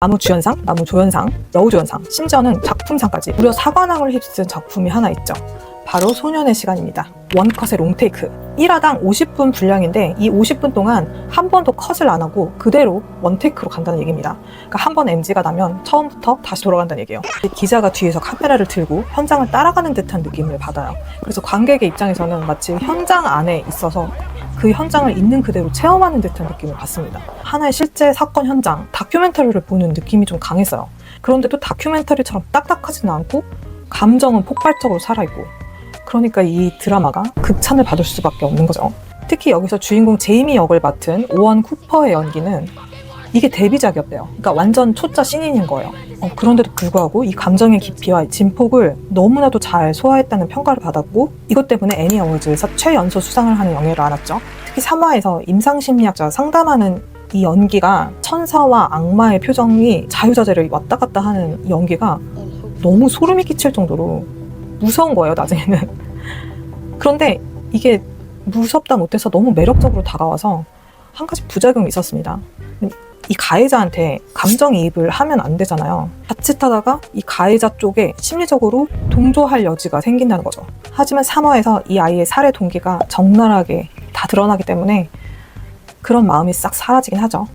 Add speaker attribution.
Speaker 1: 나무주연상, 나무조연상, 여우조연상, 심지어는 작품상까지 무려 사관왕을 휩쓴 작품이 하나 있죠. 바로 소년의 시간입니다. 원컷의 롱테이크. 1화당 50분 분량인데 이 50분 동안 한 번도 컷을 안 하고 그대로 원테이크로 간다는 얘기입니다. 그러니까 한번 NG가 나면 처음부터 다시 돌아간다는 얘기예요. 기자가 뒤에서 카메라를 들고 현장을 따라가는 듯한 느낌을 받아요. 그래서 관객의 입장에서는 마치 현장 안에 있어서 그 현장을 있는 그대로 체험하는 듯한 느낌을 받습니다. 하나의 실제 사건 현장, 다큐멘터리를 보는 느낌이 좀 강했어요. 그런데 또 다큐멘터리처럼 딱딱하지는 않고 감정은 폭발적으로 살아있고 그러니까 이 드라마가 극찬을 받을 수밖에 없는 거죠. 특히 여기서 주인공 제이미 역을 맡은 오원 쿠퍼의 연기는 이게 데뷔작이었대요. 그러니까 완전 초짜 신인인 거예요. 어, 그런데도 불구하고 이 감정의 깊이와 진폭을 너무나도 잘 소화했다는 평가를 받았고 이것 때문에 애니 어워즈에서 최연소 수상을 하는 영예를 안았죠. 특히 3화에서 임상심리학자와 상담하는 이 연기가 천사와 악마의 표정이 자유자재를 왔다 갔다 하는 이 연기가 너무 소름이 끼칠 정도로 무서운 거예요, 나중에는. 그런데 이게 무섭다 못해서 너무 매력적으로 다가와서 한 가지 부작용이 있었습니다. 이 가해자한테 감정이입을 하면 안 되잖아요. 자칫하다가 이 가해자 쪽에 심리적으로 동조할 여지가 생긴다는 거죠. 하지만 3화에서 이 아이의 살해 동기가 적나라하게 다 드러나기 때문에 그런 마음이 싹 사라지긴 하죠.